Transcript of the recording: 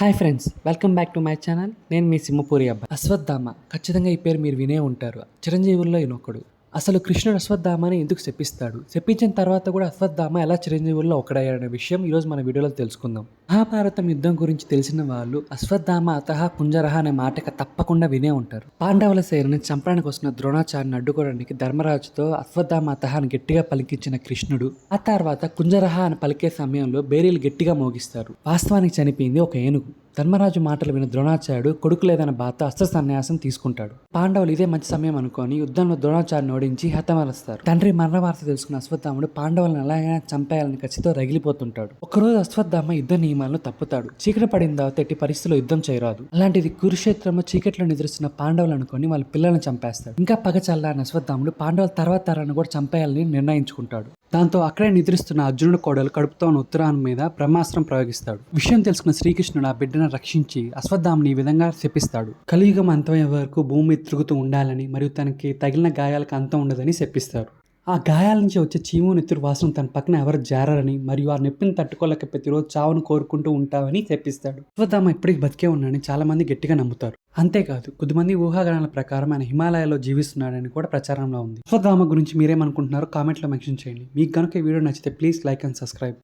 Hi friends welcome back to my channel. నేను మీ సింహపూరి అబ్బాయి అశ్వత్థామ. ఖచ్చితంగా ఈ పేరు మీరు వినే ఉంటారు. చిరంజీవుల్లో ఈయనొకడు అసలు కృష్ణుడు అశ్వత్థామని ఎందుకు శపిస్తాడు? చెప్పించిన తర్వాత కూడా అశ్వత్థామ ఎలా చిరంజీవుల్లో ఒకడయ్యాడనే విషయం ఈరోజు మన వీడియోలో తెలుసుకుందాం. మహాభారతం యుద్ధం గురించి తెలిసిన వాళ్ళు అశ్వత్థామ అతహ పుంజరహ అనే మాటక తప్పకుండా వినే ఉంటారు. పాండవుల సేనని చంపడానికి వస్తున్న ద్రోణాచార్యని అడ్డుకోవడానికి ధర్మరాజుతో అశ్వత్థామ అతహ అని గట్టిగా పలికించిన కృష్ణుడు ఆ తర్వాత కుంజరహ అని పలికే సమయంలో బేరీలు గట్టిగా మోగిస్తారు. వాస్తవానికి చనిపోయింది ఒక ఏనుగు. ధర్మరాజు మాటలు విన ద్రోణాచార్యుడు కొడుకు లేదన్న బాధ అస్త్ర సన్యాసం తీసుకుంటాడు. పాండవులు ఇదే మంచి సమయం అనుకొని యుద్ధంలో ద్రోణాచార్యుని ఓడించి హతమరుస్తారు. తండ్రి మరణవార్త తెలుసుకున్న అశ్వత్థాముడు పాండవులను ఎలాగైనా చంపేయాలని కసితో రగిలిపోతుంటాడు. ఒకరోజు అశ్వత్థామ యుద్ధ నియమాలను తప్పుతాడు. చీకటి పడిన తర్వాత ఎట్టి పరిస్థితుల్లో యుద్ధం చేయరాదు. అలాంటిది కురుక్షేత్రంలో చీకట్లో నిద్రిస్తున్న పాండవులు అనుకొని వాళ్ళ పిల్లలను చంపేస్తాడు. ఇంకా పగ చల్లారిన అశ్వత్థాముడు పాండవుల తర్వాత తరాన్ని కూడా చంపేయాలని నిర్ణయించుకుంటాడు. దాంతో అక్కడే నిద్రిస్తున్న అర్జునుడు కోడలు కడుపుతో ఉన్న ఉత్తరాన్ని మీద బ్రహ్మాస్త్రం ప్రయోగిస్తాడు. విషయం తెలుసుకున్న శ్రీకృష్ణుడు ఆ బిడ్డ బిడ్డను రక్షించి అశ్వత్థామని ఈ విధంగా శపిస్తాడు. కలియుగం అంతమయ్యే వరకు భూమి తిరుగుతూ ఉండాలని మరియు తనకి తగిలిన గాయాలకు అంతం ఉండదని శపిస్తారు ఆ గాయాల నుంచి వచ్చే చీము నెత్తురు వాసన తన పక్కన ఎవరు జారని మరియు ఆ నొప్పిని తట్టుకోలేక ప్రతిరోజు చావును కోరుకుంటూ ఉంటావని తెప్పిస్తాడు అశ్వత్థామ ఇప్పటికి బతికే ఉన్నాడని చాలా మంది గట్టిగా నమ్ముతారు. అంతేకాదు కొద్దిమంది ఊహాగానాల ప్రకారం ఆయన హిమాలయాలో జీవిస్తున్నాడని కూడా ప్రచారంలో ఉంది. అశ్వత్థామ గురించి మీరేమనుకుంటున్నారో కామెంట్లో మెన్షన్ చేయండి. మీకు కనుక ఈ వీడియో నచ్చితే ప్లీజ్ లైక్ అండ్ సబ్స్క్రైబ్.